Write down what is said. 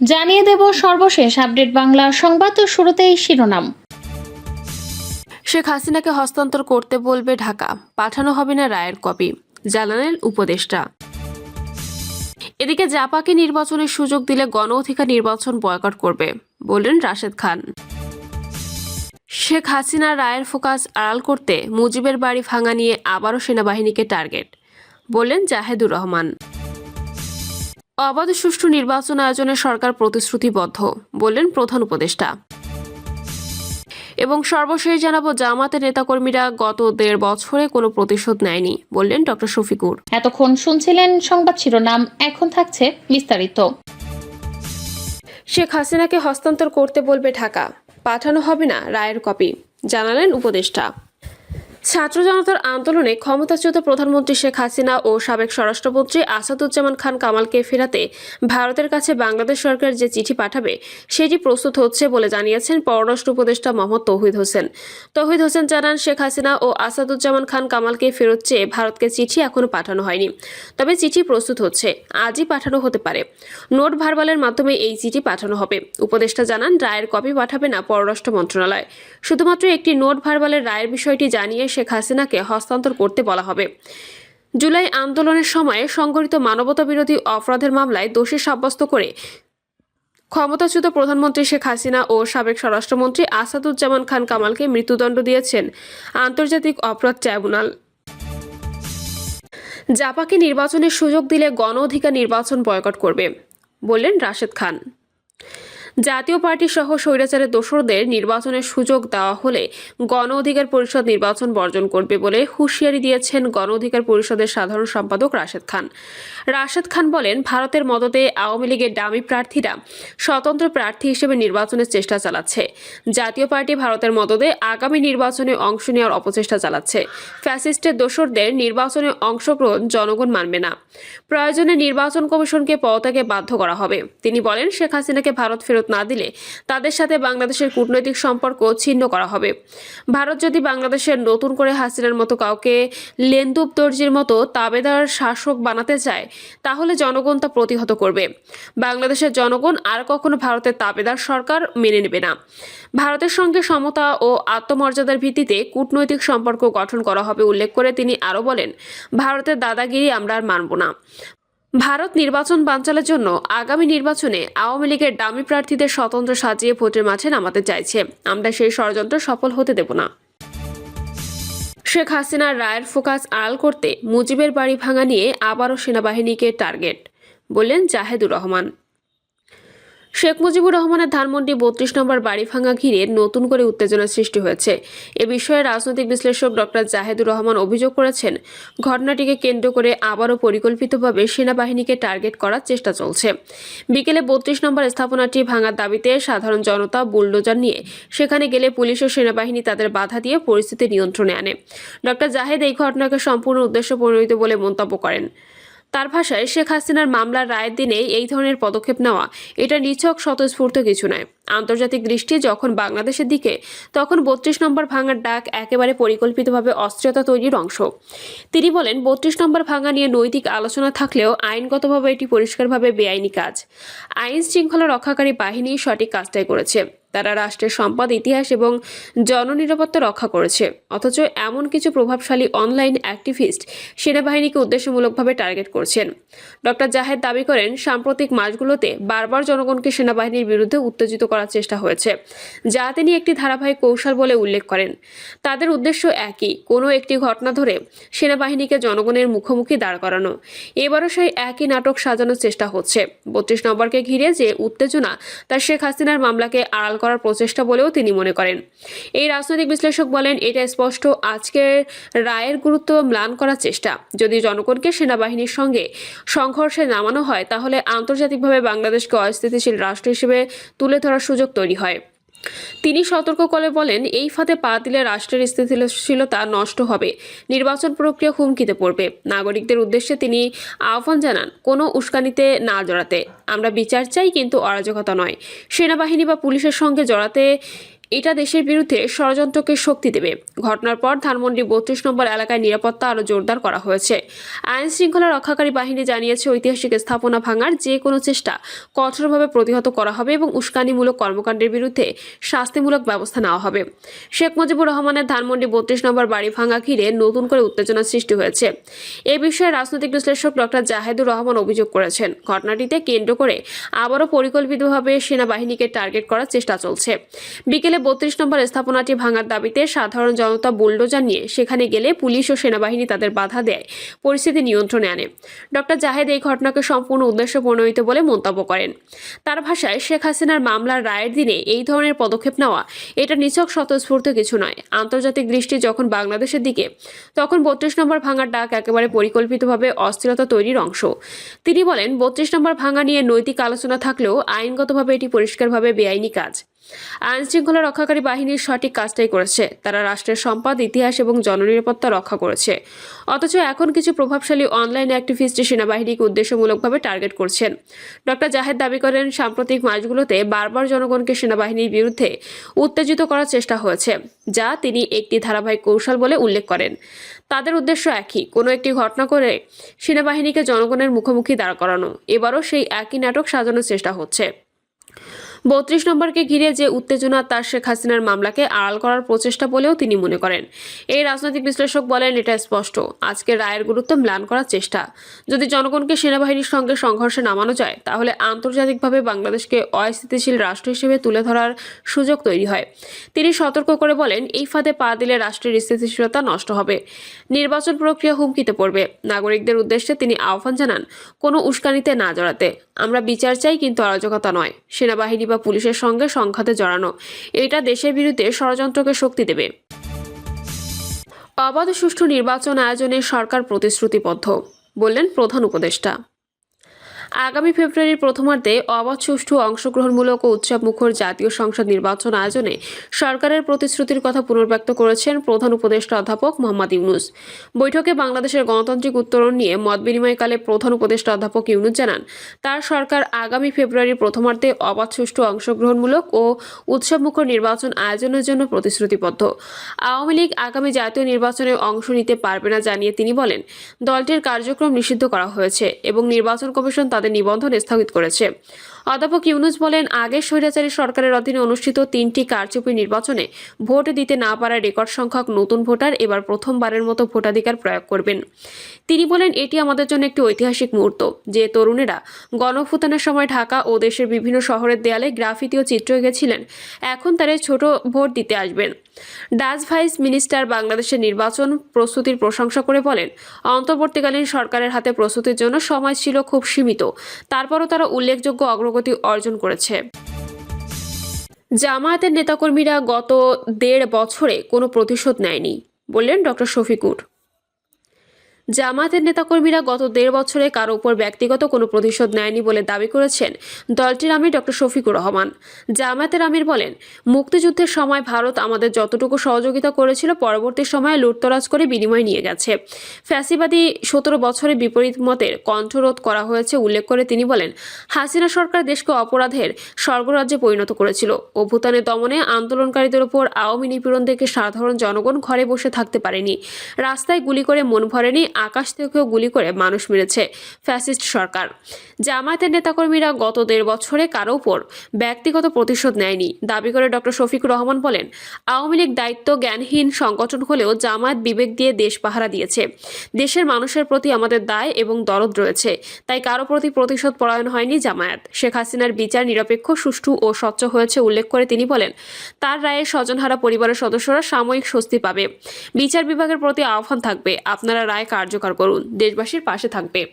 জানিয়ে দেব সর্বশেষ আপডেট বাংলা সংবাদ ও শুরুতেই শিরোনাম। শেখ হাসিনাকে হস্তান্তর করতে বলবে ঢাকা, পাঠানো হবে না রায়ের কপি জানালেন উপদেষ্টা। এদিকে জাপাকে নির্বাচনের সুযোগ দিলে গণ অধিকার নির্বাচন বয়কট করবে, বললেন রাশেদ খান। শেখ হাসিনা রায়ের ফোকাস আড়াল করতে মুজিবের বাড়ি ভাঙা নিয়ে আবারও সেনাবাহিনীকে টার্গেট, বললেন জাহেদুর রহমান। অবাধ সুষ্ঠু নির্বাচন আয়োজনে সরকার প্রতিশ্রুতিবদ্ধ বললেন প্রধান উপদেষ্টা। এবং সর্বশেষ জানাব জামাতের নেতাকর্মীরা গত দেড় বছরে কোনো প্রতিশোধ নেয়নি বললেন ডক্টর শফিকুর। এতক্ষণ শুনছিলেন সংবাদ শিরোনাম এখন থাকছে বিস্তারিত। শেখ হাসিনাকে হস্তান্তর করতে বলবে ঢাকা পাঠানো হবে না রায়ের কপি জানালেন উপদেষ্টা। ছাত্র জনতার আন্দোলনে ক্ষমতাচ্যুত প্রধানমন্ত্রী শেখ হাসিনা ও সাবেক স্বরাষ্ট্রমন্ত্রী আসাদুজ্জামান খান কামালকে ফেরাতে ভারতের কাছে বাংলাদেশ সরকার যে চিঠি পাঠাবে, সেটি প্রস্তুত হচ্ছে বলে জানিয়েছেন পররাষ্ট্র উপদেষ্টা মোহাম্মদ তৌহিদ হোসেন। তৌহিদ হোসেন জানান, শেখ হাসিনা ও আসাদুজ্জামান খান কামালকে ফেরত চেয়ে ভারতকে চিঠি এখনও পাঠানো হয়নি। তবে চিঠি প্রস্তুত হচ্ছে, আজই পাঠানো হতে পারে। নোট ভারবালের মাধ্যমে এই চিঠি পাঠানো হবে। উপদেষ্টা জানান, রায়ের কপি পাঠাবে না পররাষ্ট্র মন্ত্রণালয়। শুধুমাত্র একটি নোট ভারবালের রায়ের বিষয়টি জানিয়ে শেখ হাসিনাকে হস্তান্তর করতে বলা হবে। জুলাই আন্দোলনের সময়ে সংঘটিত মানবতা বিরোধী অপরাধের মামলায় দোষী সাব্যস্ত করে ক্ষমতাচ্যুত প্রধানমন্ত্রী শেখ হাসিনা ও সাবেক স্বরাষ্ট্রমন্ত্রী আসাদুজ্জামান খান কামালকে মৃত্যুদণ্ড দিয়েছেন আন্তর্জাতিক অপরাধ ট্রাইব্যুনাল। জাপাকে নির্বাচনের সুযোগ দিলে গণ অধিকার নির্বাচন বয়কট করবে, বললেন রাশেদ খান। জাতীয় পার্টি সহ স্বৈরাচারের দোসরদের নির্বাচনের সুযোগ দেওয়া হলে গণ অধিকার পরিষদ নির্বাচন বর্জন করবে বলে হুঁশিয়ারি দিয়েছেন গণ অধিকার পরিষদের সাধারণ সম্পাদক রাশেদ খান। রাশেদ খান বলেন, ভারতের মদতে আওয়ামী লীগের ডামি প্রার্থীরা স্বতন্ত্র প্রার্থী হিসেবে নির্বাচনের চেষ্টা চালাচ্ছে। জাতীয় পার্টি ভারতের মদতে আগামী নির্বাচনে অংশ নেওয়ার অপচেষ্টা চালাচ্ছে। ফ্যাসিস্টের দোসরদের নির্বাচনে অংশগ্রহণ জনগণ মানবে না। প্রয়োজনে নির্বাচন কমিশনকে পদত্যাগে বাধ্য করা হবে। তিনি বলেন, শেখ হাসিনাকে ভারত ফেরত না দিলে তাদের সাথে বাংলাদেশের কূটনৈতিক সম্পর্ক ছিন্ন করা হবে। ভারত যদি বাংলাদেশের নতুন করে হাসিনার মতো কাউকে লেন্দুব দর্জির মতো তাবেদার শাসক বানাতে চায়, তাহলে জনগণ তা প্রতিহত করবে। বাংলাদেশের জনগণ আর কখনো ভারতের তাবেদার সরকার মেনে নেবে না। ভারতের সঙ্গে সমতা ও আত্মমর্যাদার ভিত্তিতে কূটনৈতিক সম্পর্ক গঠন করা হবে উল্লেখ করে তিনি আরও বলেন, ভারতের দাদাগিরি আমরা আর মানব না। ভারত নির্বাচন বাঞ্চালের জন্য আগামী নির্বাচনে আওয়ামী লীগের দামি প্রার্থীদের স্বতন্ত্র সাজিয়ে ভোটের মাঠে নামাতে চাইছে। আমরা সেই ষড়যন্ত্র সফল হতে দেব না। শেখ হাসিনার রায়ের ফোকাস আড়াল করতে মুজিবের বাড়ি ভাঙা নিয়ে আবারও সেনাবাহিনীকে টার্গেট, বললেন জাহেদুর রহমান। শেখ মুজিবুর রহমানের ধানমন্ডি বত্রিশ নম্বর বাড়ি ভাঙা ঘিরে নতুন করে উত্তেজনা সৃষ্টি হয়েছে। এ বিষয়ে রাজনৈতিক বিশ্লেষক ডক্টর জাহেদুর রহমান অভিযোগ করেছেন, ঘটনাটিকে কেন্দ্র করে আবারও পরিকল্পিতভাবে সেনাবাহিনীকে টার্গেট করার চেষ্টা চলছে। বিকেলে বত্রিশ নম্বর স্থাপনাটি ভাঙার দাবিতে সাধারণ জনতা বুলডোজার নিয়ে সেখানে গেলে পুলিশ ও সেনাবাহিনী তাদের বাধা দিয়ে পরিস্থিতি নিয়ন্ত্রণে আনে। ডক্টর জাহেদ এই ঘটনাকে সম্পূর্ণ উদ্দেশ্য প্রণোদিত বলে মন্তব্য করেন। তার ভাষায় শেখ হাসিনার মামলার রায়ের দিনে এই ধরনের পদক্ষেপ নেওয়া, এটা নিছক স্বতঃস্ফূর্ত কিছু নয়। আন্তর্জাতিক দৃষ্টি যখন বাংলাদেশের দিকে, তখন বত্রিশ নম্বর ভাঙার ডাক একেবারে পরিকল্পিতভাবে অস্থিরতা তৈরির অংশ। তিনি বলেন, বত্রিশ নম্বর ভাঙা নিয়ে নৈতিক আলোচনা থাকলেও আইনগতভাবে এটি পরিষ্কারভাবে বেআইনি কাজ। আইন শৃঙ্খলা রক্ষাকারী বাহিনী সঠিক কাজটাই করেছে। তারা রাষ্ট্রের সম্পদ, ইতিহাস এবং জননিরাপত্তা রক্ষা করেছে। অথচ এমন কিছু প্রভাবশালী অনলাইন অ্যাক্টিভিস্ট সেনাবাহিনীকে উদ্দেশ্যমূলকভাবে টার্গেট করছেন। ডক্টর জাহেদ দাবি করেন, সাম্প্রতিক মাসগুলোতে বারবার জনগণকে সেনাবাহিনীর বিরুদ্ধে উত্তেজিত করার চেষ্টা হয়েছে, যা তিনি একটি ধারাবাহিক কৌশল বলে উল্লেখ করেন। তাদের উদ্দেশ্য একই, কোনো একটি ঘটনা ধরে সেনাবাহিনীকে জনগণের মুখোমুখি দাঁড় করানো। এবারও সেই একই নাটক সাজানোর চেষ্টা হচ্ছে। বত্রিশ নম্বরকে ঘিরে যে উত্তেজনা, তা শেখ হাসিনার মামলাকে আড়াল করার প্রচেষ্টা বলেও তিনি মনে করেন। এই রাজনৈতিক বিশ্লেষক বলেন, এটা স্পষ্ট। আজকের রায়ের গুরুত্ব ম্লান করার চেষ্টা। যদি জনগণকে সেনাবাহিনীর সঙ্গে সংঘর্ষে নামানো হয়, তাহলে আন্তর্জাতিকভাবে বাংলাদেশকে অস্থিতিশীল রাষ্ট্র হিসেবে তুলে ধরার সুযোগ তৈরি হয়। তিনি সতর্ক করে বলেন, এই ফাঁদে পা দিলে রাষ্ট্রের স্থিতিশীলতা নষ্ট হবে। নির্বাচন প্রক্রিয়া হুমকিতে পড়বে। নাগরিকদের উদ্দেশ্যে তিনি আহ্বান জানান, কোনো উস্কানিতে না জড়াতে। আমরা বিচার চাই, কিন্তু অরাজকতা নয়। সেনাবাহিনী বা পুলিশের সঙ্গে জড়াতে এটা দেশের বিরুদ্ধে ষড়যন্ত্রকে শক্তি দেবে। ঘটনার পর ধানমন্ডি বত্রিশ নম্বর এলাকায় নিরাপত্তা আরও জোরদার করা হয়েছে। আইন শৃঙ্খলা রক্ষাকারী বাহিনী জানিয়েছে, ঐতিহাসিক স্থাপনা ভাঙার যে কোনো চেষ্টা কঠোরভাবে প্রতিহত করা হবে এবং উস্কানিমূলক কর্মকাণ্ডের বিরুদ্ধে শাস্তিমূলক ব্যবস্থা নেওয়া হবে। শেখ মুজিবুর রহমানের ধানমন্ডি বত্রিশ নম্বর বাড়ি ভাঙা ঘিরে নতুন করে উত্তেজনা সৃষ্টি হয়েছে। এ বিষয়ে রাজনৈতিক বিশ্লেষক ডক্টর জাহেদুর রহমান অভিযোগ করেছেন। ঘটনাটিতে কেন্দ্র করে আবারও পরিকল্পিতভাবে সেনাবাহিনীকে টার্গেট করার চেষ্টা চলছে। বিকেলে বত্রিশ নম্বর স্থাপনাটি ভাঙার দাবিতে সাধারণ জনতা বুলডোজার নিয়ে সেখানে গেলে পুলিশ ও সেনাবাহিনী তাদের বাধা দেয়, পরিস্থিতি নিয়ন্ত্রণে আনে। ডক্টর জাহেদ এই ঘটনাকে সম্পূর্ণ উদ্দেশ্য প্রণোদিত বলে মন্তব্য করেন। তার ভাষায়, শেখ হাসিনার মামলার রায়ের দিনে এই ধরনের পদক্ষেপ নেওয়া, এটা নিছক স্বতঃস্ফূর্ত কিছু নয়। আন্তর্জাতিক দৃষ্টি যখন বাংলাদেশের দিকে, তখন বত্রিশ নম্বর ভাঙার ডাক একেবারে পরিকল্পিতভাবে অস্থিরতা তৈরির অংশ। তিনি বলেন, বত্রিশ নম্বর ভাঙা নিয়ে নৈতিক আলোচনা থাকলেও আইনগতভাবে এটি পরিষ্কারভাবে বেআইনি কাজ। আইন শৃঙ্খলা রক্ষাকারী বাহিনীর সঠিক কাজটাই করেছে। তারা রাষ্ট্রের সম্পদ, ইতিহাস এবং জননিরাপত্তা রক্ষা করেছে। অথচ এখন কিছু প্রভাবশালী অনলাইন অ্যাক্টিভিস্ট সেনাবাহিনীকে উদ্দেশ্যমূলকভাবে টার্গেট করছেন। ডক্টর জাহেদ দাবি করেন, সাম্প্রতিক মাসগুলোতে বারবার জনগণকে সেনাবাহিনীর বিরুদ্ধে উত্তেজিত করার চেষ্টা হয়েছে, যা তিনি একটি ধারাবাহিক কৌশল বলে উল্লেখ করেন। তাদের উদ্দেশ্য একই, কোনো একটি ঘটনা করে সেনাবাহিনীকে জনগণের মুখোমুখি দাঁড় করানো। এবারও সেই একই নাটক সাজানোর চেষ্টা হচ্ছে। বত্রিশ নম্বরকে ঘিরে যে উত্তেজনা, তার শেখ হাসিনার মামলাকে আড়াল করার প্রচেষ্টা বলেও তিনি মনে করেন। এই রাজনৈতিক বিশ্লেষক বলেন, এটা স্পষ্ট। আজকে রায়ের গুরুত্ব ম্লান করার চেষ্টা। যদি জনগণকে সেনাবাহিনীর সঙ্গে সংঘর্ষে নামানো যায়, তাহলে আন্তর্জাতিকভাবে বাংলাদেশকে অস্থিতিশীল রাষ্ট্র হিসেবে তুলে ধরার সুযোগ তৈরি হয়। তিনি সতর্ক করে বলেন, এই ফাঁদে পা দিলে রাষ্ট্রের স্থিতিশীলতা নষ্ট হবে। নির্বাচন প্রক্রিয়া হুমকিতে পড়বে। নাগরিকদের উদ্দেশ্যে তিনি আহ্বান জানান, কোনো উস্কানিতে না জড়াতে। আমরা বিচার চাই, কিন্তু অরাজকতা নয়। সেনাবাহিনী পুলিশের সঙ্গে সংঘাতে জড়ানো। এটা দেশের বিরুদ্ধে ষড়যন্ত্রকে শক্তি দেবে। অবাধ সুষ্ঠু নির্বাচন আয়োজনে সরকার প্রতিশ্রুতিবদ্ধ, বললেন প্রধান উপদেষ্টা। আগামী ফেব্রুয়ারির প্রথমার্ধে অবাধ সুষ্ঠু অংশগ্রহণমূলক ও উৎসবমুখর জাতীয় সংসদ নির্বাচন আয়োজনে সরকারের প্রতিশ্রুতির কথা পুনর্ব্যক্ত করেছেন প্রধান উপদেষ্টা অধ্যাপক মোহাম্মদ ইউনুস। বৈঠকে বাংলাদেশের গণতান্ত্রিক উত্তরণ নিয়ে মত বিনিময়কালে প্রধান উপদেষ্টা অধ্যাপক ইউনুস জানান, তার সরকার আগামী ফেব্রুয়ারির প্রথমার্ধে অবাধ সুষ্ঠু অংশগ্রহণমূলক ও উৎসবমুখর নির্বাচন আয়োজনের জন্য প্রতিশ্রুতিবদ্ধ। আওয়ামী লীগ আগামী জাতীয় নির্বাচনে অংশ নিতে পারবে না জানিয়ে তিনি বলেন, দলটির কার্যক্রম নিষিদ্ধ করা হয়েছে এবং নির্বাচন কমিশন তাদের নিবন্ধন স্থগিত করেছে। অধ্যাপক ইউনুস বলেন আগের স্বৈরাচারী সরকারের অধীনে অনুষ্ঠিত তিনটি কারচুপি নির্বাচনে ভোট দিতে না পারার রেকর্ড সংখ্যক নতুন ভোটার এবার প্রথমবারের মতো ভোটাধিকার প্রয়োগ করবেন। তিনি বলেন, এটি আমাদের জন্য একটি ঐতিহাসিক মুহূর্ত, যে তরুণেরা গণফুতানের সময় ঢাকা ও দেশের বিভিন্ন শহরের দেয়ালে গ্রাফিতি ও চিত্র এঁকেছিলেন, এখন তারা ছোট ভোট দিতে আসবেন। ডাচ ভাইস মিনিস্টার বাংলাদেশের নির্বাচন প্রস্তুতির প্রশংসা করে বলেন, অন্তর্বর্তীকালীন সরকারের হাতে প্রস্তুতির জন্য সময় ছিল খুব সীমিত। তারপরও তারা উল্লেখযোগ্য অগ্রগতি অর্জন করেছে। জামায়াতের নেতাকর্মীরা গত দেড় বছরে কোনো প্রতিশোধ নেয়নি, বললেন ডক্টর শফিকুর। জামায়াতের নেতাকর্মীরা গত দেড় বছরে কারও উপর ব্যক্তিগত কোনো প্রতিশোধ নেয়নি বলে দাবি করেছেন দলটির আমির ডক্টর শফিকুর রহমান। জামায়াতের আমির বলেন, মুক্তিযুদ্ধের সময় ভারত আমাদের যতটুকু সহযোগিতা করেছিল, পরবর্তী সময়ে লুটতরাজ করে বিনিময় নিয়ে গেছে। ফ্যাসিবাদী সতেরো বছরে বিপরীত মতের কণ্ঠরোধ করা হয়েছে উল্লেখ করে তিনি বলেন, হাসিনা সরকার দেশকে অপরাধের স্বর্গরাজ্যে পরিণত করেছিল। অভ্যুত্থানের দমনে আন্দোলনকারীদের উপর আওয়ামী নিপীড়ন দেখে সাধারণ জনগণ ঘরে বসে থাকতে পারেনি। রাস্তায় গুলি করে মন ভরেনি আকাশ থেকেও গুলি করে মানুষ মেরেছে ফ্যাসিস্ট সরকার। জামায়াতের নেতাকর্মীরা গত দেড় বছরে কারও উপর ব্যক্তিগত প্রতিশোধ নেয়নি। দাবি করে ডক্টর শফিকুর রহমান বলেন, আওয়ামী লীগ দায়িত্ব জ্ঞানহীন, সংগঠন হলেও জামায়াত বিবেক দিয়ে দেশ পাহারা দিয়েছে। দেশের মানুষের প্রতি আমাদের দায় এবং দরদ রয়েছে, তাই কারও প্রতি প্রতিশোধ পরায়ণ হয়নি জামায়াত। শেখ হাসিনার বিচার নিরপেক্ষ, সুষ্ঠু ও স্বচ্ছ হয়েছে উল্লেখ করে তিনি বলেন, তার রায়ে স্বজনহারা পরিবারের সদস্যরা সাময়িক স্বস্তি পাবে। বিচার বিভাগের প্রতি আহ্বান থাকবে, আপনারা রায় কার্যকর করুন। দেশবাসীর পাশে থাকবে।